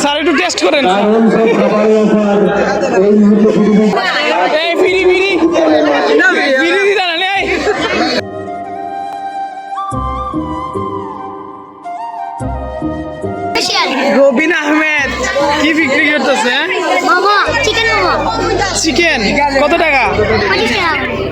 Sir একটু test করেন এই ফিরি ফিরি। ফিরি না নে রবিন আহমেদ কি বিক্রি করতেছে চিকেন কত টাকা।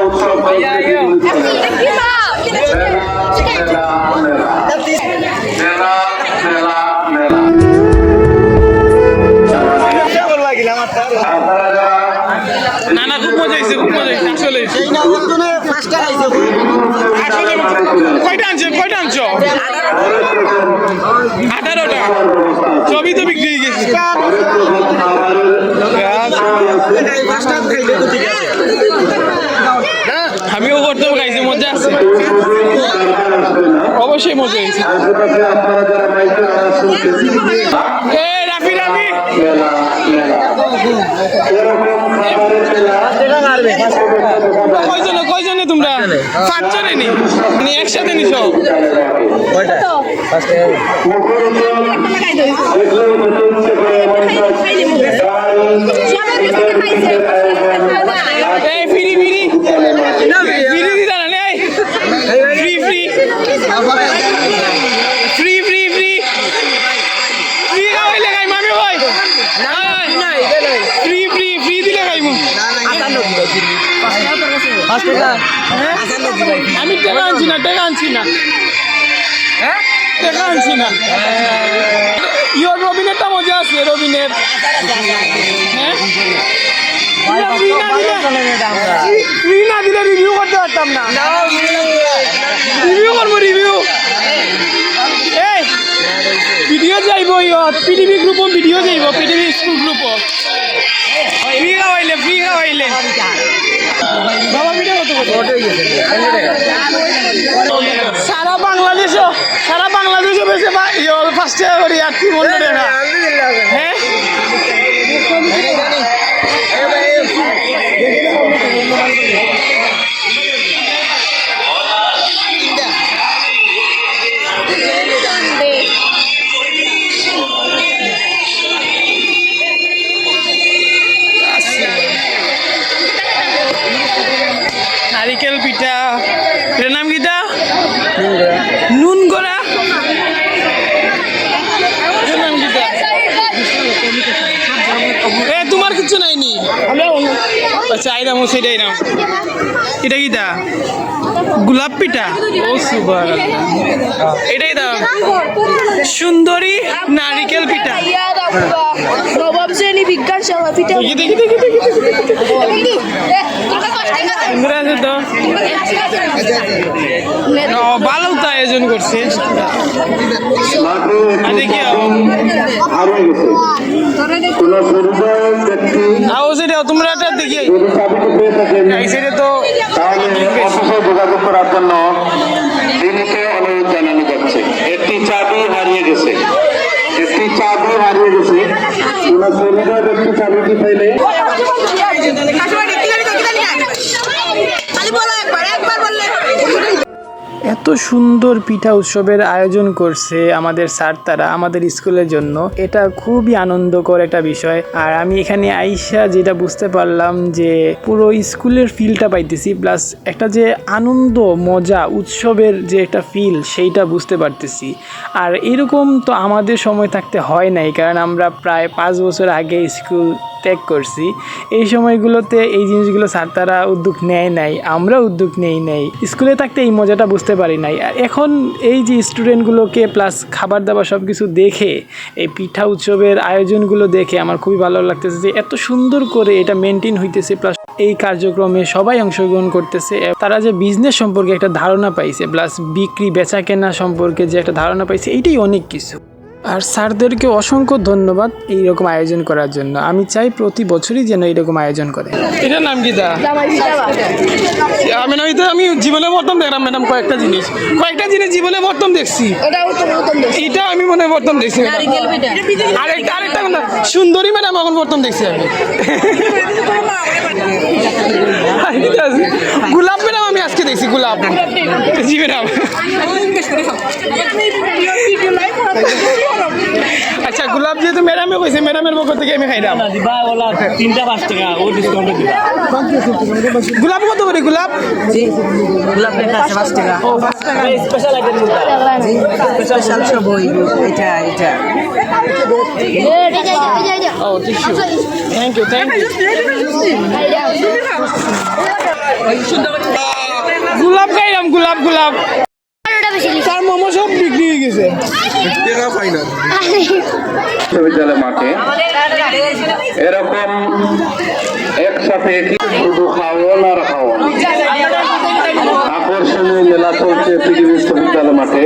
উৎসব কয়টা আনছো? কয়টা আনছো? আঠারোটা। সবই তো বিক্রি হয়ে গেছে। আমিও করতেও খাইছি মজা আছে। অবশ্যই মজা হয়েছে। কয়জনে কয়জনে তোমরা? পাঁচজনে নি? মানে একসাথে নিছ এই ফিরি ফিরি ফিরি দিতা না নে free free free free free free খাওয়াইলে খাই মামি ভাই ফ্রি ফ্রি ফ্রি দিলে খাইমু আমি টাকা আনছি না টাকা আনছি না। টাকা আনছি না। ইয়োর রবিনেরটা মজা আছে রবিনের। হ্যাঁ? না দিলে ফ্রি না দিলে রিভিউ করতে পারতাম না। রিভিউ করব রিভিউ এই ভিডিও যাইব ইয়ত পিডিবি গ্রুপও ভিডিও যাইব পিডিবি স্কুল গ্রুপও ফ্রি খাওয়াইলে ফ্রি খাওয়াইলে সারা বাংলাদেশও সারা বাংলাদেশও বেশি ফার্স্ট করি আর তিন ঘণ্টা হ্যাঁ? নুন গড়া। এ তোমার কিছু নাইনি? আচ্ছা আই নাম সেটাই নাম এটা কিটা গোলাপ পিঠা? ও এটাই দাম সুন্দরী নারিকেল পিঠা। নবম শ্রেণি বিজ্ঞান সভা পিঠা দেখি দেখি দেখি দেখি। আছে তো। ভালো তো আয়োজন করছে। তোমরা একটা দেখি। যদি চাবিটি পেয়ে থাকেন এই সাইডে তো তাহলে অফিসে যোগাযোগ করার জন্য দিনীকে অনুরোধ জানানো যাচ্ছে। একটি চাবি হারিয়ে গেছে। একটি চাবি হারিয়ে গেছে। চাবিটি পাইলে এত সুন্দর পিঠা উৎসবের আয়োজন করছে আমাদের স্যার তারা আমাদের স্কুলের জন্য। এটা খুবই আনন্দকর একটা বিষয়। আর আমি এখানে আইসা যেটা বুঝতে পারলাম যে পুরো স্কুলের ফিলটা পাইতেছি প্লাস একটা যে আনন্দ, মজা, উৎসবের যে একটা ফিল সেইটা বুঝতে পারতেছি। আর এরকম তো আমাদের সময় থাকতে হয় নাই, কারণ আমরা প্রায় পাঁচ বছর আগে স্কুল ত্যাগ করছি। এই সময়গুলোতে এই জিনিসগুলো স্যার তারা উদ্যোগ নেয় নাই আমরা উদ্যোগ নেই নাই। স্কুলে থাকতে এই মজাটা বুঝতে পারি নাই। আর এখন এই যে স্টুডেন্টগুলোকে প্লাস খাবার দাবার সব কিছু দেখে, এই পিঠা উৎসবের আয়োজনগুলো দেখে আমার খুবই ভালো লাগতেছে যে এত সুন্দর করে এটা মেনটেন হইতেছে প্লাস এই কার্যক্রমে সবাই অংশগ্রহণ করতেছে। তারা যে বিজনেস সম্পর্কে একটা ধারণা পাইছে প্লাস বিক্রি বেচা কেনা সম্পর্কে যে একটা ধারণা পাইছে, এটাই অনেক কিছু। আর স্যারদেরকে অসংখ্য ধন্যবাদ এইরকম আয়োজন করার জন্য। আমি চাই প্রতি বছরই যেন এইরকম আয়োজন করে। এটার নাম কি। আমি না এটা আমি জীবনে প্রথম দেখলাম ম্যাডাম কয়েকটা জিনিস। কয়েকটা জিনিস জীবনে প্রথম দেখছি। এটা আমি মনে হয় প্রথম দেখছি। আরেকটা আরেকটা সুন্দরী ম্যাডাম এখন প্রথম দেখছি আমি। গোলাপ ম্যাডাম আমি আজকে দেখছি গোলাপ। জি ম্যাডাম আচ্ছা গোলাপ যেহেতু ম্যাডামে কইছে ম্যাডামের পক্ষ থেকে আমি খাইলাম। তিনটা পাঁচ টাকা ও ডিসকাউন্টে দিবা। গোলাপ কত করে গোলাপ? গোলাপ লেখা আছে পাঁচ টাকা। স্পেশাল আইটেম স্পেশাল সব ওই এটা এটা। ও tissue thank you thank you গোলাপ খাইলাম গোলাপ গোলাপ। তার মোমো সব বিক্রি হয়ে গেছে। বিশ্ববিদ্যালয় মাঠে এরকম একসাথে শুধু খাওয়ান আর খাওয়ান আকর্ষণীয় মেলা চলছে পৃথিবী বিশ্ববিদ্যালয় মাঠে।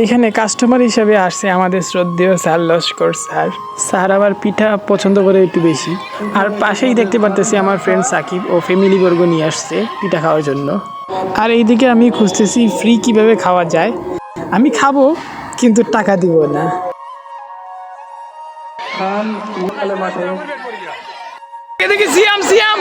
এইখানে কাস্টমার হিসাবে আসছে আমাদের শ্রদ্ধেয় স্যার লস্কর স্যার। স্যার আবার পিঠা পছন্দ করে একটু বেশি। আর পাশেই দেখতে পারতেছি আমার ফ্রেন্ড সাকিব ও ফ্যামিলি বর্গ নিয়ে আসছে পিঠা খাওয়ার জন্য। আর এইদিকে আমি খুঁজতেছি ফ্রি কীভাবে খাওয়া যায়। আমি খাব কিন্তু টাকা দিব না। এদিকে সিয়াম সিয়াম!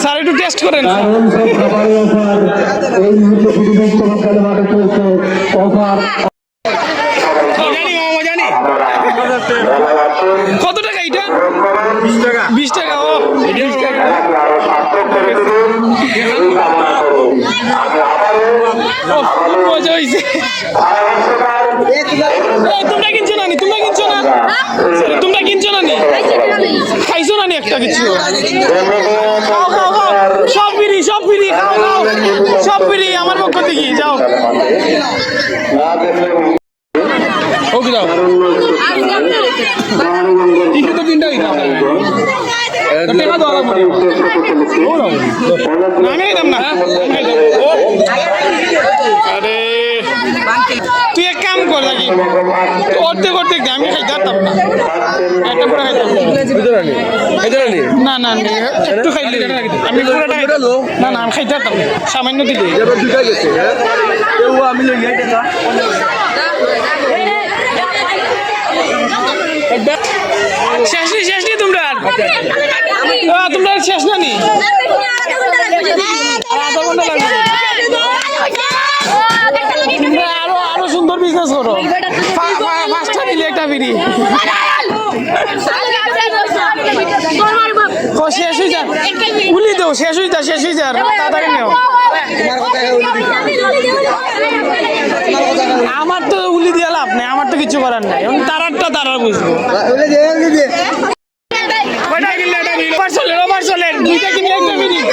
স্যার একটু টেস্ট করেন। এই মুহূর্তে অফার। কত টাকা এটা? বিশ টাকা। ও। বিশ টাকা। ও, মজা হয়েছে তোমরা কিনছো না নি? তোমরা কিনছো না? তোমরা কিনছো না নি? খাইছো না নি একটা কিছু? খাও খাও খাও। সব ফিরি সব ফিরি খাও খাও। সব ফিরি আমার পক্ষ থেকে যাও। কি দাও তিনটে তো তিনটা দিতাম টাকা দেওয়া লাগবে। না, আমি দিতাম না। আরে। তুই এক কাম কর নাকি অর্ধেক দে, আমি খাইতে পারতাম না। একটা পুরো খাইতাম না না না, একটু খাইলে। আমি পুরোটা না না আমি খাইতে পারতাম না। সামান্য দিলে। শেষ নি শেষ নি তোমরা ও, তোমরা শেষ না নি তোমরা আরও আরও সুন্দর বিজনেস করো। পাঁচটা দিলে একটা ও, শেষ হয়ে যা উলি দেও, শেষ হয়ে যা শেষ হয়ে যা আমার তো উলি দিয়ে লাভ নেই, আমার তো কিছু করার নাই। এখন তারারটা তারা বুঝব কয়টা কিনলে এটা নিল ওভার চলেন ওভার চলেন দুইটা কিনে একটা মিনিট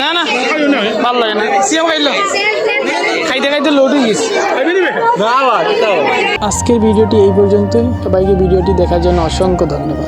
না না ভালো লাগে না। সিও খাইল। খাইতে খাইতে লোড হয়ে গেছে। আজকের ভিডিওটি এই পর্যন্তই। সবাইকে ভিডিওটি দেখার জন্য অসংখ্য ধন্যবাদ।